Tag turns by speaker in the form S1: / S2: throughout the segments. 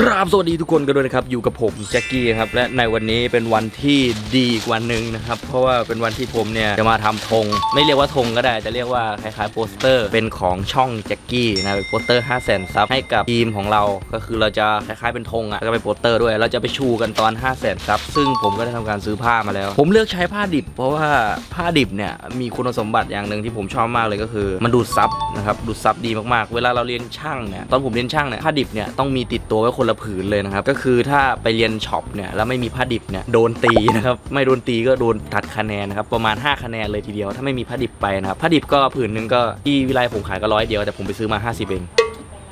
S1: ครับสวัสดีทุกคนกันด้วยนะครับ อยู่กับผมแจ็คกี้ครับ และในวันนี้เป็นวันที่ดีอีกวันหนึ่งนะครับ เพราะว่าเป็นวันที่ผมเนี่ย จะมาทำธงไม่เรียกว่าธงก็ได้ จะเรียกว่าคล้ายๆโปสเตอร์ เป็นของช่องแจ็คกี้นะเป็นโปสเตอร์5 0 0 0 0 0ซับให้กับทีมของเรา ก็คือเราจะคล้ายๆเป็นธงอะก็เป็นโปสเตอร์ด้วย เราจะไปชูกันตอน 5 0 0 0 0 0ซับซึ่งผมก็ได้ทำการซื้อผ้ามาแล้ว ผมเลือกใช้ผ้าดิบ เพราะว่าผ้าดิบเนี่ยมีคุณสมบัติอย่างหนึ่งที่ผมชอบมากเลยก็คือ มันดูดซับนะครับดูดซับดีมากๆ เวลาเราเรียนช่างเนี่ยตอนผมเรียนช่างเนี่ยผ้าดิบเนี่ยต้องมีติดตัวไว้คนละผืนเลยนะครับ ก็คือถ้าไปเรียนช็อปเนี่ยแล้วไม่มีผ้าดิบเนี่ยโดนตีนะครับไม่โดนตีก็โดนตัดคะแนนนะครับประมาณ 5 คะแนนเลยทีเดียว ถ้าไม่มีผ้าดิบไปนะครับผ้าดิบก็ผืนหนึงก็ที่วิไลผมขายก็ร้อยเดียวแต่ผมไปซื้อมา 50 เอง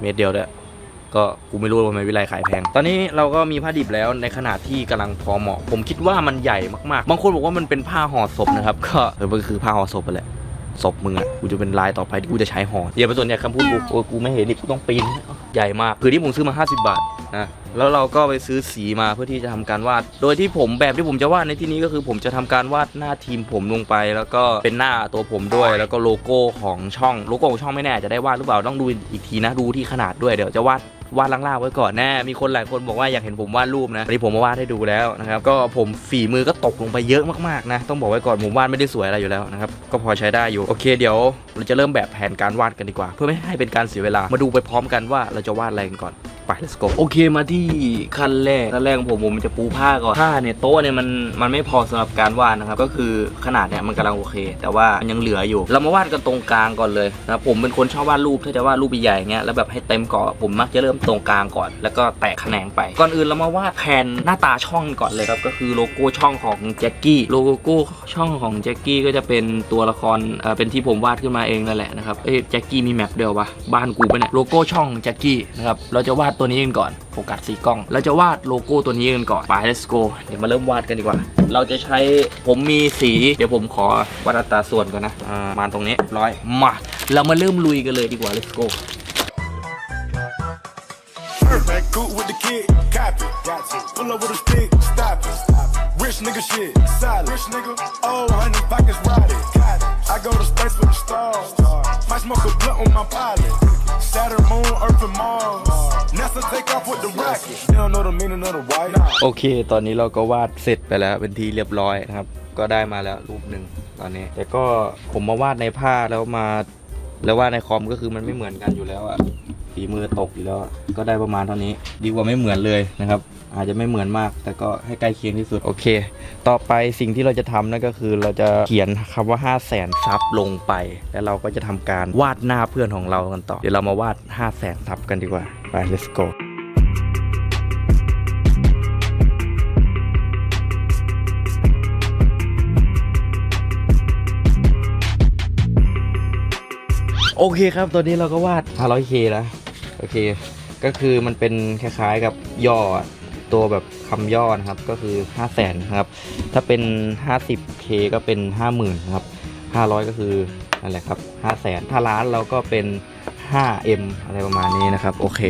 S1: เม็ดเดียวด้วยก็กูไม่รู้ว่ามันวิไลขายแพง ตอนนี้เราก็มีผ้าดิบแล้วในขนาดที่กำลังพอเหมาะ ผมคิดว่ามันใหญ่มากๆ บางคนบอกว่ามันเป็นผ้าห่อศพนะครับ ก็เออมันก็คือผ้าห่อศพไปแหละ ศพมึงอะกูจะเป็นลายต่อไปที่กูจะใช้ห่ออย่าไปสนใจคำพูดกูโอ้กูไม่เห็นนี่กูต้องปีนใหญ่มากผืนที่ผมซื้อมา 50 บาทนะแล้วเราก็ไปซื้อสีมาเพื่อที่จะทำการวาด โดยที่ผมแบบที่ผมจะวาดในที่นี้ก็คือ ผมจะทำการวาดหน้าทีมผมลงไป แล้วก็เป็นหน้าตัวผมด้วย แล้วก็โลโก้ของช่องโลโก้ของช่องไม่แน่จะได้วาดหรือเปล่าต้องดูอีกทีนะดูที่ขนาดด้วยเดี๋ยวจะวาด วาดล่างๆไว้ก่อนแน่มีคนหลายคนบอกว่าอยากเห็นผมวาดรูปนะวันนี้ผมมาวาดให้ดูแล้วนะครับก็ผมฝีมือก็ตกลงไปเยอะมากๆนะต้องบอกไว้ก่อนผมวาดไม่ได้สวยอะไรอยู่แล้วนะครับก็พอใช้ได้อยู่โอเคเดี๋ยว เราจะเริ่มแบบแผนการวาดกันดีกว่า เพื่อไม่ให้เป็นการเสียเวลามาดูไปพร้อมกันว่าเราจะวาดอะไรกันก่อน ไป let's go โอเคมาที่ขั้นแรกขั้นแรกของผมผมจะปูผ้าก่อนผ้าเนี่ยโต๊ะเนี่ยมันมันไม่พอสำหรับการวาดนะครับก็คือขนาดเนี่ยมันกำลังโอเค แต่ว่ามันยังเหลืออยู่ เรามาวาดกันตรงกลางก่อนเลยนะครับผมเป็นคนชอบวาดรูปถ้าจะวาดรูปใหญ่ๆเงี้ยแล้วแบบให้เต็มกรอบผมมักจะเริ่มตรงกลางก่อน แล้วก็แตกแขนงไป ก่อนอื่นเรามาวาดแผนหน้าตาช่องก่อนเลยครับก็คือโลโก้ช่องของแจ็คกี้โลโก้ช่องของแจ็คกี้ก็จะเป็นตัวละครเอ่อเป็นที่ผมวาดขึ้นมาเองนั่นแหละนะครับเอ้แจ็คกี้มีแมปเดียวปะบ้านกูปะเนี่ยโลโก้ช่องแจ็คกี้นะครับเราจะวาดตัวนี้กันก่อนโฟกัสสีกล้องเราจะวาดโลโก้ตัวนี้กันก่อนไป let's go เดี๋ยวมาเริ่มวาดกันดีกว่า เราจะใช้ผมมีสีเดี๋ยวผมขอวัดอัตราส่วนก่อนนะมาตรงนี้ร้อยมาเรามาเริ่มลุยกันเลยดีกว่า let's go
S2: cool with the kid, copy. Got. Pull up with a stick, stop it. Rich nigga shit, solid. Rich nigga, oh, honey, pockets rotted. I go to space with the stars. Might smoke a blunt on my pilot. Saturn, moon, Earth, and Mars. NASA take off with the rocket. They don't know the meaning of the white.
S1: โอเค ตอนนี้เราก็วาดเสร็จไปแล้วเป็นที่เรียบร้อยนะครับ ก็ได้มาแล้วรูปหนึ่งตอนนี้ แต่ก็ผมมาวาดในผ้าแล้วมา แล้ววาดในคอมก็คือมันไม่เหมือนกันอยู่แล้วอะ ฝีมือตกอยู่แล้ว ก็ได้ประมาณเท่านี้ ดีกว่าไม่เหมือนเลยนะครับ อาจจะไม่เหมือนมาก แต่ก็ให้ใกล้เคียงที่สุดโอเค ต่อไปสิ่งที่เราจะทำนั่นก็คือเราจะเขียนคำว่า5 0 0แสนซับลงไป แล้วเราก็จะทำการวาดหน้าเพื่อนของเรากันต่อ เดี๋ยวเรามาวาด 5 0 0แสนซับกันดีกว่าไป let's go โอเคครับตอนนี้เราก็วาด 500k แล้วโอเค ก็คือมันเป็นคล้ายๆกับย่อตัวแบบคำย่อนะครับก็คือ 5 0 0แสนครับ ถ้าเป็น 50k ก็เป็น 50,000นะครับ 500 ก็คือนั่นแหละครับ5 0 0แสนถ้าล้านเราก็เป็น 5m อะไรประมาณนี้นะครับ โอเค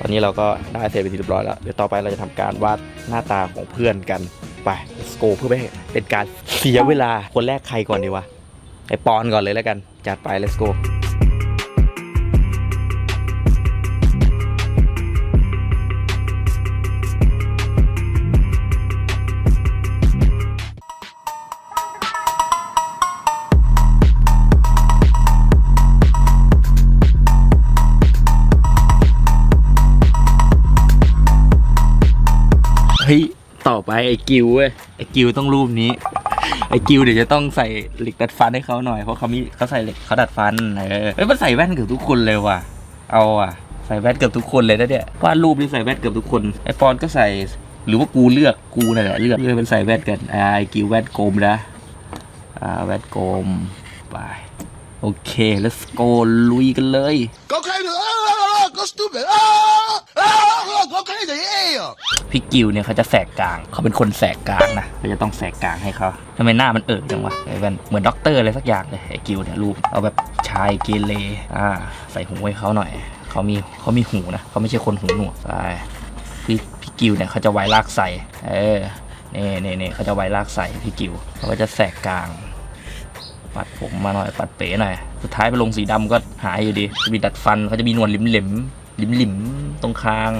S1: ตอนนี้เราก็ได้เสร็จไปที่เรียบร้อยแล้ว เดี๋ยวต่อไปเราจะทำการวาดหน้าตาของเพื่อนกันไป let's go เพื่อไม่ให้เป็นการเสียเวลาคนแรกใครก่อนดีวะไอปอนก่อนเลยแล้วกัน จัดไป let's go ฮ้ยต่อไปไอ้กิวเว้ยไอ้กิวต้องรูปนี้ ไอ้กิวเดี๋ยวจะต้องใส่เหล็กดัดฟันให้เขาหน่อยเพราะเขามีเขาใส่เหล็กเขาดัดฟันเออเฮ้ยมันใส่แว่นเกือบทุกคนเลยว่ะ เอาอะ ใส่แว่นเกือบทุกคนเลยนะเนี่ยวาดรูปนี่ใส่แว่นเกือบทุกคนไอ้ปอนก็ใส่หรือว่ากูเลือกกูนั่นแหละเลือกเลือกเป็นใส่แว่นกันอ่าไอ้กิวแว่นกลมนะอ่าแว่นกลมไปโอเค let's go ลุยกันเลย
S3: Go crazy! Ah, go stupid! Ah, ah, go crazy! Yeah!
S1: พี่กิวเนี่ยเขาจะแสกกลาง เขาเป็นคนแสกกลางนะเราจะต้องแสกกลางให้เขาทำไมหน้ามันเอิบจังวะไอ้แว่นเหมือนด็อกเตอร์อะไรสักอย่างเลยไอ้กิวเนี่ยรูปเอาแบบชายเกเรอ่า ใส่หูให้เขาหน่อยเขามีเขามีหูนะเขาไม่ใช่คนหูหนวกใช่พี่พี่กิวเนี่ยเขาจะไว้ลากใส่เออเน่เน่เน่เขาจะไว้ลากใส่พี่กิวเขาก็จะแสกกลางปัดผมมาหน่อยปัดเป๋หน่อยสุดท้ายไปลงสีดำก็หายอยู่ดีจะมีดัดฟันเขาจะมีหนวดหลิมหลิมหลิมหลิมๆตรงคาง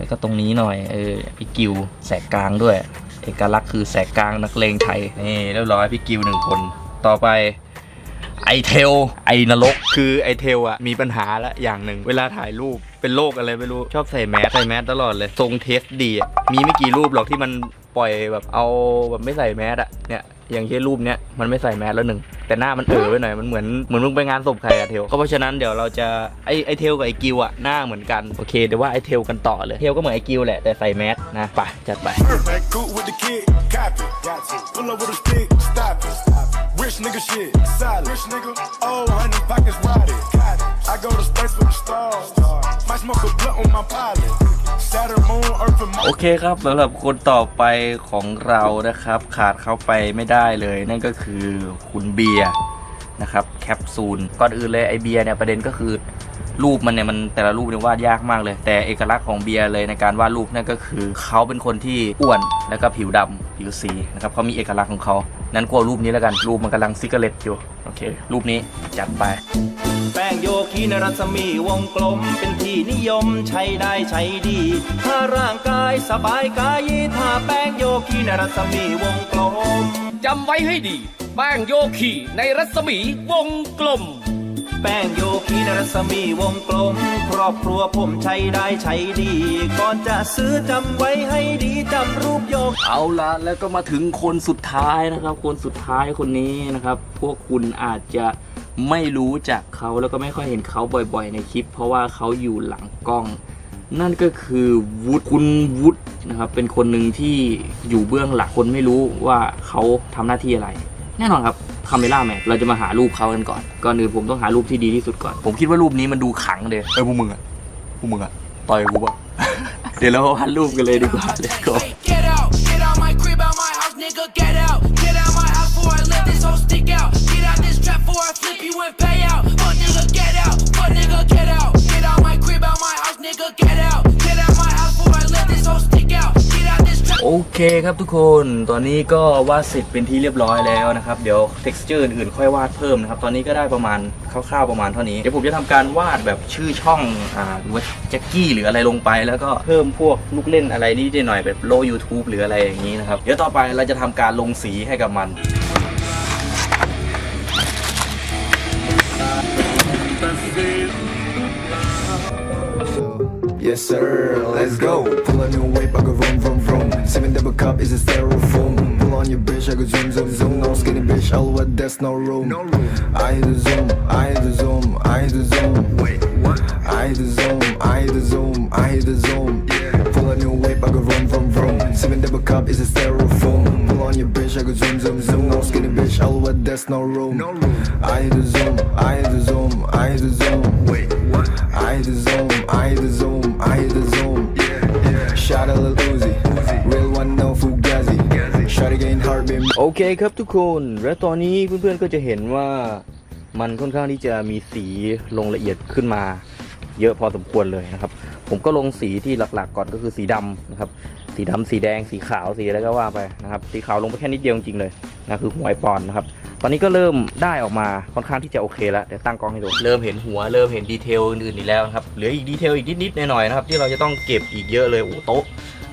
S1: แล้วก็ตรงนี้หน่อยเออพี่กิวแสกกลางด้วย เอกลักษณ์คือแสกกลางนักเลงไทยนี่เรียบร้อยพี่กิวหนึ่งคน ต่อไปไอเทลไอนรกคือไอเทลอะมีปัญหาละอย่างหนึ่งเวลาถ่ายรูปเป็นโรคอะไรไม่รู้ชอบใส่แมสใส่แมสตลอดเลยทรงเทสดีอะมีไม่กี่รูปหรอกที่มันปล่อยแบบเอาแบบไม่ใส่แมสอะเนี่ยอย่างเช่นรูปเนี้ยมันไม่ใส่แมสแล้วหนึ่ง แต่หน้ามันเอ๋อไปหน่อยมันเหมือนเหมือนมึงไปงานศพใครอะเทลก็เพราะฉะนั้นเดี๋ยวเราจะไอไอเทลกับไอกิวอะหน้าเหมือนกันโอเคเดี๋ยวว่าไอเทลกันต่อเลยเทลก็เหมือนไอกิวแหละแต่ใส่แมสนะไปจัดไป
S2: Back good with the kid, copy. Got to. Pull up with a stick, stop it. Rich nigga shit, solid. Rich nigga, oh, honey, pockets rotted. I go to space with the stars. Might smoke a blunt on my pilot.
S1: โอเคครับสำหรับคนต่อไปของเรานะครับ ขาดเข้าไปไม่ได้เลย นั่นก็คือคุณเบียร์นะครับ แคปซูล ก่อนอื่นเลยไอเบียร์เนี่ยประเด็นก็คือ รูปมันเนี่ยมันแต่ละรูปเนี่ยวาดยากมากเลย แต่เอกลักษณ์ของเบียร์เลยในการวาดรูปนั่นก็คือ เขาเป็นคนที่อ้วนแล้วก็ผิวดำผิวสีนะครับเขามีเอกลักษณ์ของเขานั้นกลัวรูปนี้แล้วกันรูปมันกำลังซิกเกเลตอยู่โอเค รูปนี้จัดไป
S4: แป้งโยคีในรัศมีวงกลมเป็นที่นิยมใช้ได้ใช้ดี ถ้าร่างกายสบายกายถ้าแป้งโยคีในรัศมีวงกลม
S5: จำไว้ให้ดีแป้งโยคีในรัศมีวงกลม
S4: แป้งโยคีนรัศมีวงกลม ครอบครัวผมใช้ได้ใช้ดี ก่อนจะซื้อจำไว้ให้ดีจำรูปโยก
S1: เอาละแล้วก็มาถึงคนสุดท้ายนะครับ คนสุดท้ายคนนี้นะครับ พวกคุณอาจจะไม่รู้จักเขาแล้วก็ไม่ค่อยเห็นเขาบ่อยๆ ในคลิป เพราะว่าเขาอยู่หลังกล้อง นั่นก็คือวุฒิคุณวุฒินะครับ เป็นคนหนึ่งที่อยู่เบื้องหลังคนไม่รู้ว่าเขาทำหน้าที่อะไร แน่นอนครับคาเมล่าแมนเราจะมาหารูปเขากันก่อนก่อนอื่นผมต้องหารูปที่ดีที่สุดก่อน ผมคิดว่ารูปนี้มันดูขลังเลยเออพวกมึงอะพวกมึงอะต่อยกูปะเดี๋ยวเราวาดรูปกันเลยดีกว่า let's go
S6: Get out, get out my crib, out my house, nigga, get out. Get out my house before I let this whole stick out. Get out this trap before I flip you and pay
S1: เคครับทุกคนตอนนี้ก็วาดเสร็จเป็นที่เรียบร้อยแล้วนะครับ เดี๋ยว texture อื่นๆค่อยวาดเพิ่มนะครับ ตอนนี้ก็ได้ประมาณคร่าวๆประมาณเท่านี้ เดี๋ยวผมจะทำการวาดแบบชื่อช่องอ่าหรือว่าแจ็กกี้หรืออะไรลงไป แล้วก็เพิ่มพวกลูกเล่นอะไรนิดหน่อยแบบโล YouTube หรืออะไรอย่างนี้นะครับ เดี๋ยวต่อไปเราจะทำการลงสีให้กับมัน
S7: Yes sir, let's go. Pull a new whip, I go vroom vroom vroom. Seven double cup is a styrofoam. Pull on your bitch, I go zoom zoom zoom. No skinny bitch, all what there's no room. I hit the zoom, I hit the zoom, I hit the zoom. Wait, what? I hit the zoom, I hit the zoom, I hit the zoom. Yeah. Pull a new whip, I go vroom vroom vroom. Seven double cup is a styrofoam. Pull on your bitch, I go zoom zoom zoom. No skinny bitch, all what there's no room. No room. I hit the zoom, I hit the zoom, I hit the zoom.
S1: โอเคครับทุกคนและตอนนี้เพื่อนๆก็จะเห็นว่ามันค่อนข้างที่จะมีสีลงละเอียดขึ้นมา เยอะพอสมควรเลยนะครับ ผมก็ลงสีที่หลักๆ ก่อนก็คือสีดำนะครับ สีดำสีแดงสีขาวสีอะไรก็ว่าไปนะครับสีขาวลงไปแค่นิดเดียวจริงๆเลยนะคือหัวไอปอนนะครับ ตอนนี้ก็เริ่มได้ออกมาค่อนข้างที่จะโอเคแล้วเดี๋ยวตั้งกล้องให้ดูเริ่มเห็นหัวเริ่มเห็นดีเทลอื่นๆอีกแล้วนะครับเหลืออีกดีเทลอีกนิดๆหน่อยๆนะครับที่เราจะต้องเก็บอีกเยอะเลยโอ้โต๊ะ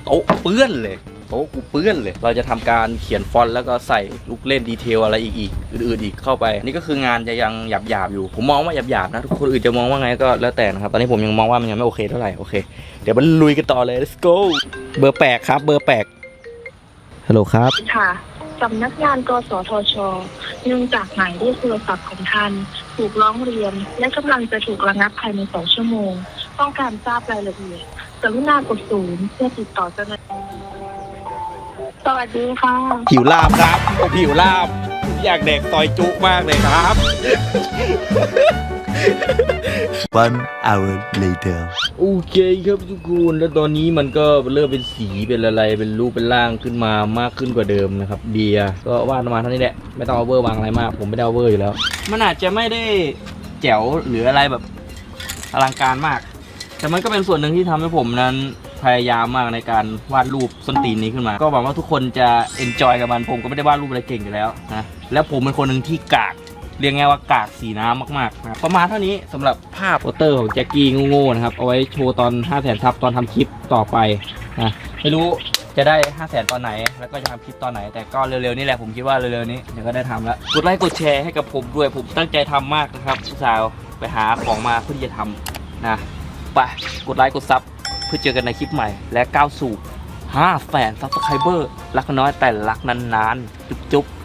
S1: โต๊ะเปื้อนเลย โต๊ะกูเปื้อนเลย เราจะทำการเขียนฟอนต์แล้วก็ใส่ลูกเล่นดีเทลอะไรอีกอีกอื่นๆอีกเข้าไป นี่ก็คืองานจะยังหยาบๆอยู่ ผมมองว่าหยาบๆนะทุกคนอื่นจะมองว่าไงก็แล้วแต่นะครับ ตอนนี้ผมยังมองว่ามันยังไม่โอเคเท่าไหร่ โอเค เดี๋ยวมันลุยกันต่อเลย let's go เบอร์แปลกครับ เบอร์แปลกฮัลโหลครับ
S8: ค่ะสำนักงานกสทช เนื่องจากหมายเลขโทรศัพท์ของท่านถูกร้องเรียน และกำลังจะถูกระงับภายในสองชั่วโมง ต้องการทราบรายละเอียดกรุณากดศูนย์เพื่อติดต่อเจ้าหน้าที่ สวัสดีค่ะ
S1: ผิวลาบครับผมผิวลาบ อยากแดกซอยจุมากเลยครับ
S9: One hour later.
S1: โอเคครับทุกคนแล้วตอนนี้มันก็เริ่มเป็นสีเป็นอะไรเป็นรูปเป็นร่างขึ้นมามากขึ้นกว่าเดิมนะครับเบียร์ก็วาดประมาณเท่านี้แหละไม่ต้องเอาเวอร์วางอะไรมาก ผมไม่ได้เอาเวอร์อยู่แล้ว มันอาจจะไม่ได้แจ๋วหรืออะไรแบบอลังการมาก แต่มันก็เป็นส่วนหนึ่งที่ทำให้ผมนั้น พยายามมากในการวาดรูปส้นตีนนี้ขึ้นมา ก็หวังว่าทุกคนจะเอนจอยกับมัน ผมก็ไม่ได้วาดรูปอะไรเก่งอยู่แล้วนะ แล้วผมเป็นคนหนึ่งที่กาก เรียกง่ายว่ากากสีน้ำมากๆนะประมาณเท่านี้สำหรับภาพโปสเตอร์ของแจ็คกี้โง่ๆนะครับ เอาไว้โชว์ตอน 5 0 0 0 0 0ซับตอนทำคลิปต่อไปนะ ไม่รู้จะได้ 5 0 0 0 0 0ตอนไหน แล้วก็จะทำคลิปตอนไหน แต่ก็เร็วๆนี่แหละ ผมคิดว่าเร็วๆนี้เดี๋ยวก็ได้ทำแล้ว กดไลค์กดแชร์ให้กับผมด้วย ผมตั้งใจทำมากนะครับอุตส่าห์ไปหาของมาเพื่อที่จะทำนะ ไป กดไลค์กดซับ เพื่อเจอกันในคลิปใหม่ และก้าวสู่5แสนซับสไครเบอร์รักน้อยแต่รักนานๆ